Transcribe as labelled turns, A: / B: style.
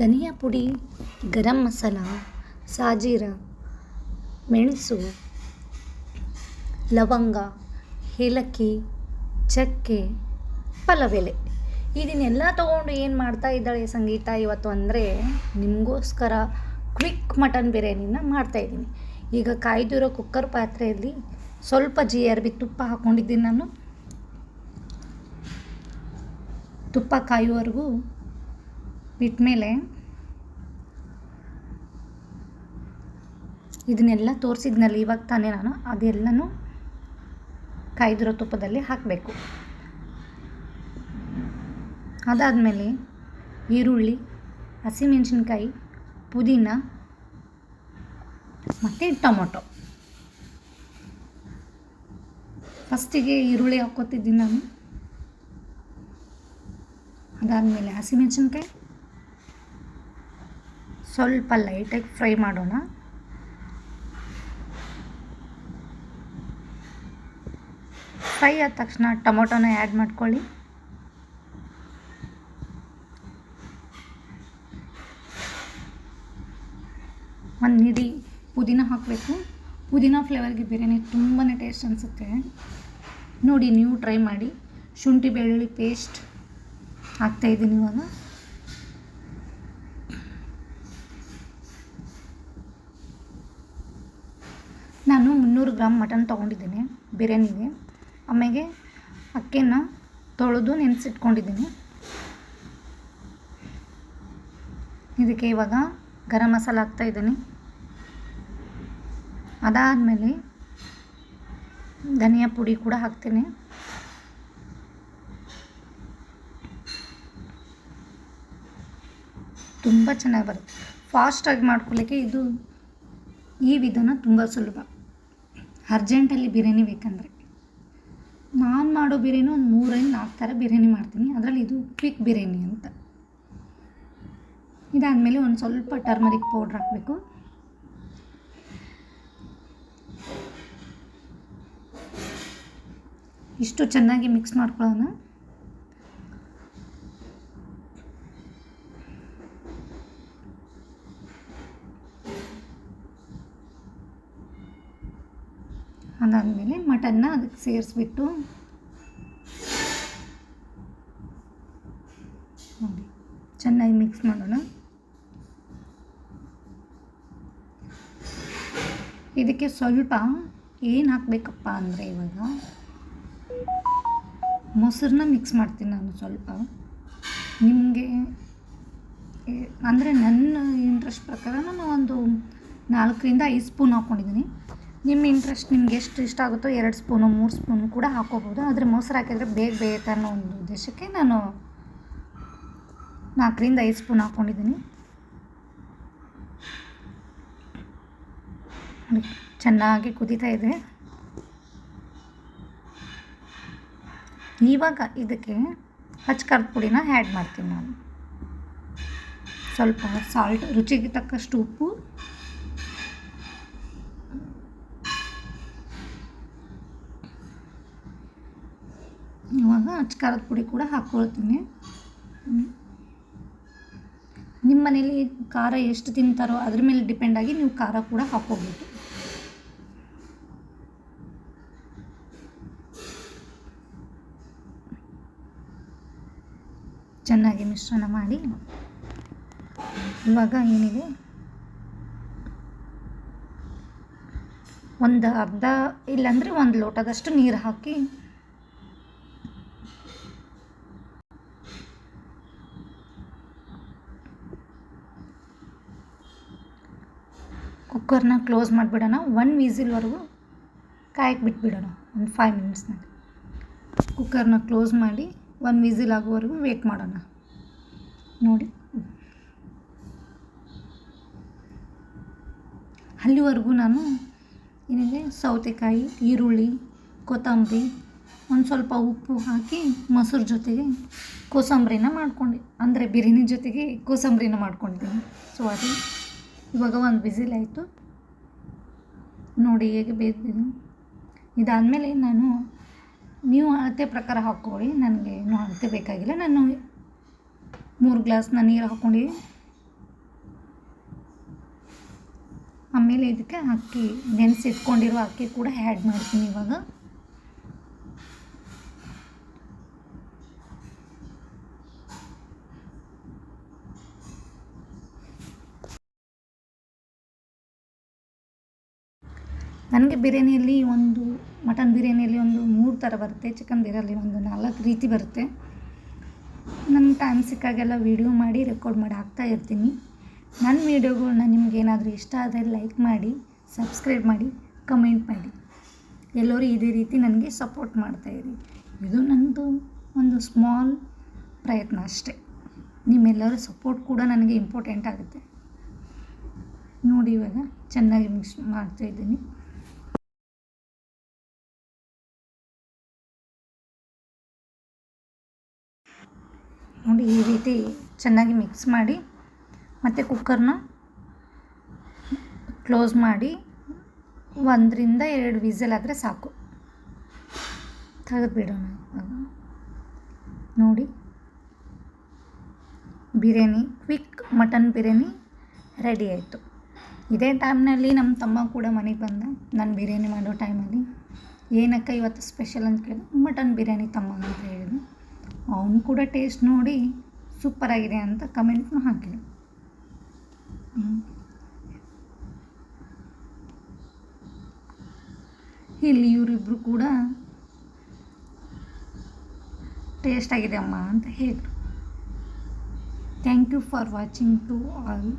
A: ಧನಿಯಾ ಪುಡಿ, ಗರಂ ಮಸಾಲ, ಸಾಜೀರ, ಮೆಣಸು, ಲವಂಗ, ಏಲಕ್ಕಿ, ಚಕ್ಕೆ ಪಲವೆಲೆ ಇದನ್ನೆಲ್ಲ ತೊಗೊಂಡು ಏನು ಮಾಡ್ತಾ ಇದ್ದಾಳೆ ಸಂಗೀತ ಇವತ್ತು ಅಂದರೆ ನಿಮಗೋಸ್ಕರ ಕ್ವಿಕ್ ಮಟನ್ ಬಿರಿಯಾನಿನ ಮಾಡ್ತಾಯಿದ್ದೀನಿ ಈಗ ಕಾಯ್ದಿರೋ ಕುಕ್ಕರ್ ಪಾತ್ರೆಯಲ್ಲಿ ಸ್ವಲ್ಪ ಜಿ ಆರ್ ಬಿ ತುಪ್ಪ ಹಾಕ್ಕೊಂಡಿದ್ದೀನಿ ನಾನು. ತುಪ್ಪ ಕಾಯುವವರೆಗೂ ಬಿಟ್ಮೇಲೆ ಇದನ್ನೆಲ್ಲ ತೋರಿಸಿದ್ನಲ್ಲ ಇವಾಗ ತಾನೇ ನಾನು, ಅದೆಲ್ಲನೂ ಕಾಯ್ದಿರೋ ತುಪ್ಪದಲ್ಲಿ ಹಾಕಬೇಕು. ಅದಾದಮೇಲೆ ಈರುಳ್ಳಿ, ಹಸಿಮೆಣಸಿನ್ಕಾಯಿ, ಪುದೀನ ಮತ್ತು ಟೊಮೊಟೊ. ಫಸ್ಟಿಗೆ ಈರುಳ್ಳಿ ಹಾಕ್ಕೊತಿದ್ದೀನಿ ನಾನು. ಅದಾದಮೇಲೆ ಹಸಿಮೆಣಸಿನ್ಕಾಯಿ. ಸ್ವಲ್ಪ ಲೈಟಾಗಿ ಫ್ರೈ ಮಾಡೋಣ. ಫ್ರೈ ಆದ ತಕ್ಷಣ ಟೊಮೊಟೊನ ಆ್ಯಡ್ ಮಾಡ್ಕೊಳ್ಳಿ. ಒಂದು ನಿಡಿ ಪುದೀನ ಹಾಕಬೇಕು. ಪುದೀನ ಫ್ಲೇವರ್ಗೆ ಬಿರಿಯಾನಿ ತುಂಬಾ ಟೇಸ್ಟ್ ಅನಿಸುತ್ತೆ. ನೋಡಿ ನೀವು ಟ್ರೈ ಮಾಡಿ. ಶುಂಠಿ ಬೆಳ್ಳುಳ್ಳಿ ಪೇಸ್ಟ್ ಹಾಕ್ತಾಯಿದ್ದೀನಿ ಇವಾಗ. ನಾನು ಮುನ್ನೂರು ಗ್ರಾಮ್ ಮಟನ್ ತೊಗೊಂಡಿದ್ದೀನಿ, ಬಿರಿಯಾನಿಗೆ. ಆಮೇಲೆ ಅಕ್ಕಿನ ತೊಳೆದು ನೆನೆಸಿಟ್ಕೊಂಡಿದ್ದೀನಿ. ಇದಕ್ಕೆ ಇವಾಗ ಗರಂ ಮಸಾಲ ಹಾಕ್ತಾಯಿದ್ದೀನಿ ಅದಾದಮೇಲೆ ಧನಿಯಾ ಪುಡಿ ಕೂಡ ಹಾಕ್ತೀನಿ. ತುಂಬ ಚೆನ್ನಾಗಿ ಬರುತ್ತೆ. ಫಾಸ್ಟಾಗಿ ಮಾಡ್ಕೊಳ್ಳಿಕ್ಕೆ ಇದು ಈ ವಿಧಾನ ತುಂಬ ಸುಲಭ. ಅರ್ಜೆಂಟಲ್ಲಿ ಬಿರಿಯಾನಿ ಬೇಕಂದರೆ. ನಾನು ಮಾಡೋ ಬಿರಿಯಾನಿ ಒಂದು ಮೂರರಿಂದ ನಾಲ್ಕು ಥರ ಬಿರಿಯಾನಿ ಮಾಡ್ತೀನಿ. ಅದರಲ್ಲಿ ಇದು ಕ್ವಿಕ್ ಬಿರಿಯಾನಿ ಅಂತ. ಇದಾದಮೇಲೆ ಒಂದು ಸ್ವಲ್ಪ ಟರ್ಮರಿಕ್ ಪೌಡ್ರ್ ಹಾಕಬೇಕು. ಇಷ್ಟು ಚೆನ್ನಾಗಿ ಮಿಕ್ಸ್ ಮಾಡ್ಕೊಳ್ಳೋಣ. ಅದಾದಮೇಲೆ ಮಟನ್ನ ಅದಕ್ಕೆ ಸೇರಿಸ್ಬಿಟ್ಟು ನೋಡಿ, ಚೆನ್ನಾಗಿ ಮಿಕ್ಸ್ ಮಾಡೋಣ. ಇದಕ್ಕೆ ಸ್ವಲ್ಪ ಏನು ಹಾಕಬೇಕಪ್ಪ ಅಂದರೆ ಇವಾಗ ಮೊಸರನ್ನ ಮಿಕ್ಸ್ ಮಾಡ್ತೀನಿ ನಾನು ಸ್ವಲ್ಪ. ನಿಮಗೆ ಅಂದರೆ ನನ್ನ ಇಂಟ್ರೆಸ್ಟ್ ಪ್ರಕಾರ ನಾನು ಒಂದು ನಾಲ್ಕರಿಂದ ಐದು ಸ್ಪೂನ್ ಹಾಕ್ಕೊಂಡಿದ್ದೀನಿ ನಿಮ್ಮ ಇಂಟ್ರೆಸ್ಟ್ ನಿಮ್ಗೆ ಎಷ್ಟು ಇಷ್ಟ ಆಗುತ್ತೋ ಎರಡು ಸ್ಪೂನು ಮೂರು ಸ್ಪೂನು ಕೂಡ ಹಾಕೋಬೋದು. ಆದರೆ ಮೊಸರು ಹಾಕಿದರೆ ಬೇಗ ಬೇಯುತ್ತೆ ಅನ್ನೋ ಒಂದು ಉದ್ದೇಶಕ್ಕೆ ನಾನು ನಾಲ್ಕರಿಂದ ಐದು ಸ್ಪೂನ್ ಹಾಕ್ಕೊಂಡಿದ್ದೀನಿ ಚೆನ್ನಾಗಿ ಕುದೀತಾ ಇದೆ. ಇವಾಗ ಇದಕ್ಕೆ ಹಚ್ಕರದ ಪುಡಿನ ಆ್ಯಡ್ ಮಾಡ್ತೀನಿ ನಾನು. ಸ್ವಲ್ಪ ಸಾಲ್ಟ್ ರುಚಿಗೆ ತಕ್ಕಷ್ಟು ಉಪ್ಪು. ಇವಾಗ ಖಾರದ ಪುಡಿ ಕೂಡ ಹಾಕ್ಕೊಳ್ತೀನಿ ನಿಮ್ಮ ಮನೇಲಿ ಖಾರ ಎಷ್ಟು ತಿಂತಾರೋ ಅದ್ರ ಮೇಲೆ ಡಿಪೆಂಡ್ ಆಗಿ ನೀವು ಖಾರ ಕೂಡ ಹಾಕ್ಕೋಬೇಕು ಚೆನ್ನಾಗಿ ಮಿಶ್ರಣ ಮಾಡಿ. ಇವಾಗ ಏನಿದೆ? ಒಂದು ಅರ್ಧ ಇಲ್ಲಾಂದರೆ ಒಂದು ಲೋಟದಷ್ಟು ನೀರು ಹಾಕಿ ಕುಕ್ಕರ್ನ ಕ್ಲೋಸ್ ಮಾಡಿಬಿಡೋಣ. ಒನ್ ವೀಸಿಲ್ವರೆಗೂ ಕಾಯಕ್ಕೆ ಬಿಟ್ಬಿಡೋಣ. ಒಂದು ಫೈವ್ ಮಿನಿಟ್ಸ್ನಲ್ಲಿ ಕುಕ್ಕರ್ನ ಕ್ಲೋಸ್ ಮಾಡಿ ಒನ್ ವಿಸಿಲ್ ಆಗೋವರೆಗೂ ವೇಟ್ ಮಾಡೋಣ. ನೋಡಿ. ಅಲ್ಲಿವರೆಗೂ ನಾನು ಏನಿದೆ? ಸೌತೆಕಾಯಿ, ಈರುಳ್ಳಿ, ಕೊತ್ತಂಬರಿ, ಒಂದು ಸ್ವಲ್ಪ ಉಪ್ಪು ಹಾಕಿ ಮೊಸರು ಜೊತೆಗೆ ಕೋಸಂಬರಿನ ಮಾಡ್ಕೊಂಡೆ. ಅಂದರೆ ಬಿರಿಯಾನಿ ಜೊತೆಗೆ ಕೋಸಂಬರಿನ ಮಾಡ್ಕೊಂಡಿದ್ದೀನಿ. ಸೊ ಅದು ಇವಾಗ ಒಂದು ವಿಸಿಲ್ ಆಯಿತು. ನೋಡಿ ಹೇಗೆ ಬೇಯಿಸ್ತೀನಿ ಇದಾದಮೇಲೆ ನಾನು ನೀವು ಅಳತೆ ಪ್ರಕಾರ ಹಾಕ್ಕೊಳ್ಳಿ. ನನಗೆ ಇನ್ನೂ ಅಳತೆ ಬೇಕಾಗಿಲ್ಲ. ನಾನು ಮೂರು ಗ್ಲಾಸ್ನ ನೀರು ಹಾಕ್ಕೊಂಡು ಆಮೇಲೆ ಇದಕ್ಕೆ ಅಕ್ಕಿ ನೆನೆಸಿಟ್ಕೊಂಡಿರೋ ಅಕ್ಕಿ ಕೂಡ ಆ್ಯಡ್ ಮಾಡ್ತೀನಿ ಇವಾಗ. ನನಗೆ ಬಿರಿಯಾನಿಯಲ್ಲಿ ಒಂದು, ಮಟನ್ ಬಿರಿಯಾನಿಯಲ್ಲಿ ಒಂದು ಮೂರು ಥರ ಬರುತ್ತೆ ಚಿಕನ್ ಬಿರಿಯಾನಿ ಒಂದು ನಾಲ್ಕು ರೀತಿ ಬರುತ್ತೆ. ನನ್ನ ಟೈಮ್ ಸಿಕ್ಕಾಗೆಲ್ಲ ವೀಡಿಯೋ ಮಾಡಿ ರೆಕಾರ್ಡ್ ಮಾಡಿ ಹಾಕ್ತಾ ಇರ್ತೀನಿ. ನನ್ನ ವೀಡಿಯೋಗಳನ್ನ ನಿಮ್ಗೆ ಏನಾದರೂ ಇಷ್ಟ ಆದರೆ ಲೈಕ್ ಮಾಡಿ ಸಬ್ಸ್ಕ್ರೈಬ್ ಮಾಡಿ ಕಮೆಂಟ್ ಮಾಡಿ. ಎಲ್ಲರೂ ಇದೇ ರೀತಿ ನನಗೆ ಸಪೋರ್ಟ್ ಮಾಡ್ತಾಯಿರಿ ಇದು ನನ್ನದು ಒಂದು ಸ್ಮಾಲ್ ಪ್ರಯತ್ನ ಅಷ್ಟೇ. ನಿಮ್ಮೆಲ್ಲರ ಸಪೋರ್ಟ್ ಕೂಡ ನನಗೆ ಇಂಪಾರ್ಟೆಂಟ್ ಆಗುತ್ತೆ. ನೋಡಿ ಇವಾಗ ಚೆನ್ನಾಗಿ ಮಿಕ್ಸ್ ಮಾಡ್ತಾಯಿದ್ದೀನಿ ನೋಡಿ ಈ ರೀತಿ ಚೆನ್ನಾಗಿ ಮಿಕ್ಸ್ ಮಾಡಿ ಮತ್ತು ಕುಕ್ಕರ್ನ ಕ್ಲೋಸ್ ಮಾಡಿ ಒಂದರಿಂದ ಎರಡು ವಿಸಲ್ ಆದರೆ ಸಾಕು. ತೆಗೆದುಬಿಡೋಣ ನೋಡಿ. Biryani quick mutton biryani ready ಆಯಿತು. ಇದೇ ಟೈಮ್ನಲ್ಲಿ ನಮ್ಮ ತಮ್ಮ ಕೂಡ ಮನೆಗೆ ಬಂದ. ನಾನು ಬಿರಿಯಾನಿ ಮಾಡೋ ಟೈಮಲ್ಲಿ ಏನಕ್ಕ ಇವತ್ತು ಸ್ಪೆಷಲ್ ಅಂತ ಕೇಳಿದೆ? ಮಟನ್ ಬಿರಿಯಾನಿ ತಮ್ಮ ಅಂತ ಹೇಳಿದೆ ಅವನು ಕೂಡ ಟೇಸ್ಟ್ ನೋಡಿ ಸೂಪರಾಗಿದೆ ಅಂತ ಕಮೆಂಟ್ನು ಹಾಕಿದ ಇಲ್ಲಿ ಇವರಿಬ್ಬರು ಕೂಡ ಟೇಸ್ಟ್ ಆಗಿದೆ ಅಮ್ಮ ಅಂತ ಹೇಳಿದರು. Thank you for watching to all